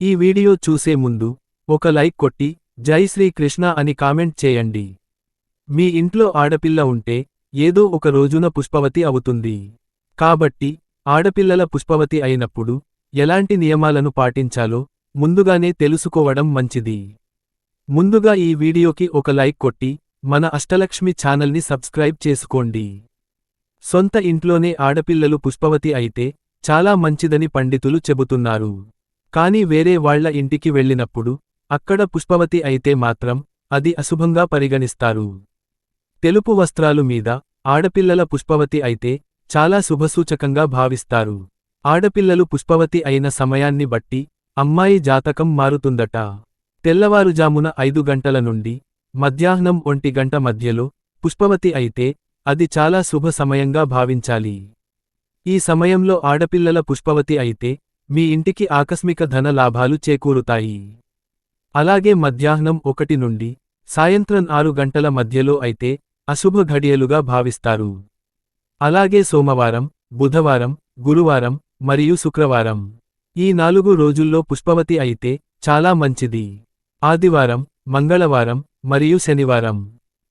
ఈ వీడియో చూసే ముందు ఒక లైక్ కొట్టి జై శ్రీ కృష్ణ అని కామెంట్ చేయండి. మీ ఇంట్లో ఆడపిల్ల ఉంటే ఏదో ఒక రోజున పుష్పవతి అవుతుంది. కాబట్టి ఆడపిల్లల పుష్పవతి అయినప్పుడు ఎలాంటి నియమాలను పాటించాలో ముందుగానే తెలుసుకోవడం మంచిది. ముందుగా ఈ వీడియోకి ఒక లైక్ కొట్టి మన అష్టలక్ష్మి ఛానల్ని సబ్స్క్రైబ్ చేసుకోండి. సొంత ఇంట్లోనే ఆడపిల్లలు పుష్పవతి అయితే చాలా మంచిదని పండితులు చెబుతున్నారు. కాని వేరే వాళ్ళ ఇంటికి వెళ్ళినప్పుడు అక్కడ పుష్పవతి అయితే మాత్రం అది అశుభంగా పరిగణిస్తారు. తెలుపు వస్త్రాలు మీద ఆడపిల్లల పుష్పవతి అయితే చాలా శుభసూచకంగా భావిస్తారు. ఆడపిల్లలు పుష్పవతి అయిన సమయాన్ని బట్టి అమ్మాయి జాతకం మారుతుందట. తెల్లవారుజామున ఐదు గంటల నుండి మధ్యాహ్నం ఒంటి గంట మధ్యలో పుష్పవతి అయితే అది చాలా శుభ సమయంగా భావించాలి. ఈ సమయంలో ఆడపిల్లల పుష్పవతి అయితే మీ ఇంటికి ఆకస్మిక ధన లాభాలు చేకూరుతాయి. అలాగే మధ్యాహ్నం ఒకటి నుండి సాయంత్రం ఆరు గంటల మధ్యలో అయితే అశుభ ఘడియలుగా భావిస్తారు. అలాగే సోమవారం బుధవారం గురువారం మరియు శుక్రవారం. ఈ నాలుగు రోజుల్లో పుష్పవతి అయితే చాలా మంచిది. ఆదివారం మంగళవారం మరియు శనివారం.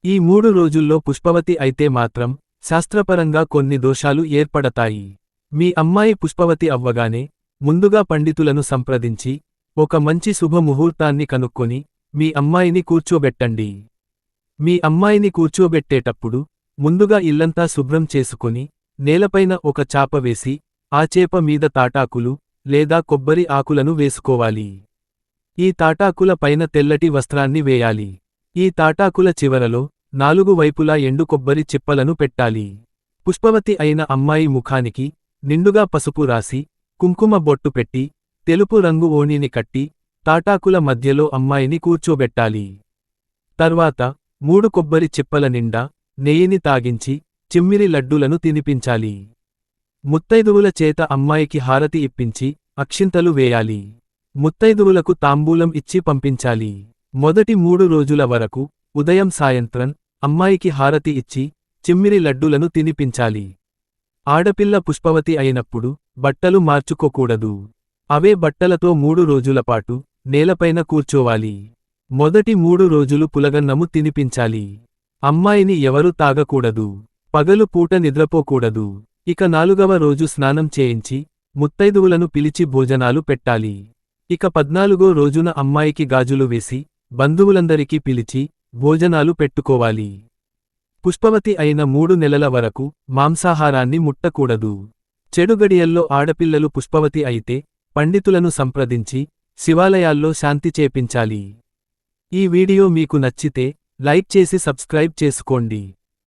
ఈ మూడు రోజుల్లో పుష్పవతి అయితే మాత్రం శాస్త్రపరంగా కొన్ని దోషాలు ఏర్పడతాయి. మీ అమ్మాయి పుష్పవతి అవ్వగానే ముందుగా పండితులను సంప్రదించి ఒక మంచి శుభముహూర్తాన్ని కనుక్కొని మీ అమ్మాయిని కూర్చోబెట్టండి. మీ అమ్మాయిని కూర్చోబెట్టేటప్పుడు ముందుగా ఇల్లంతా శుభ్రం చేసుకుని నేలపైన ఒక చాప వేసి ఆ చేప మీద తాటాకులు లేదా కొబ్బరి ఆకులను వేసుకోవాలి. ఈ తాటాకుల పైన తెల్లటి వస్త్రాన్ని వేయాలి. ఈ తాటాకుల చివరలో నాలుగు వైపులా ఎండు కొబ్బరి చిప్పలను పెట్టాలి. పుష్పవతి అయిన అమ్మాయి ముఖానికి నిండుగా పసుపు రాసి కుంకుమ బొట్టు పెట్టి తెలుపు రంగు ఓణిని కట్టి తాటాకుల మధ్యలో అమ్మాయిని కూర్చోబెట్టాలి. తర్వాత మూడు కొబ్బరి చిప్పల నిండా నెయ్యిని తాగించి చిమ్మిరి లడ్డూలను తినిపించాలి. ముత్తైదువుల చేత అమ్మాయికి హారతి ఇప్పించి అక్షింతలు వేయాలి. ముత్తైదువులకు తాంబూలం ఇచ్చి పంపించాలి. మొదటి మూడు రోజుల వరకు ఉదయం సాయంత్రం అమ్మాయికి హారతి ఇచ్చి చిమ్మిరి లడ్డూలను తినిపించాలి. ఆడపిల్ల పుష్పవతి అయినప్పుడు బట్టలు మార్చుకోకూడదు. అవే బట్టలతో మూడు రోజులపాటు నేలపైన కూర్చోవాలి. మొదటి మూడు రోజులు పులగన్నము తినిపించాలి. అమ్మాయిని ఎవరూ తాగకూడదు. పగలు పూట నిద్రపోకూడదు. ఇక నాలుగవ రోజు స్నానం చేయించి ముత్తైదువులను పిలిచి భోజనాలు పెట్టాలి. ఇక పద్నాలుగో రోజున అమ్మాయికి గాజులు వేసి బంధువులందరికీ పిలిచి భోజనాలు పెట్టుకోవాలి. పుష్పవతి అయిన మూడు నెలల వరకు మాంసాహారాన్ని ముట్టకూడదు. చెడుగడియల్లో ఆడపిల్లలు పుష్పవతి అయితే పండితులను సంప్రదించి శివాలయాల్లో శాంతి చేపించాలి. ఈ వీడియో మీకు నచ్చితే లైక్ చేసి సబ్స్క్రైబ్ చేసుకోండి.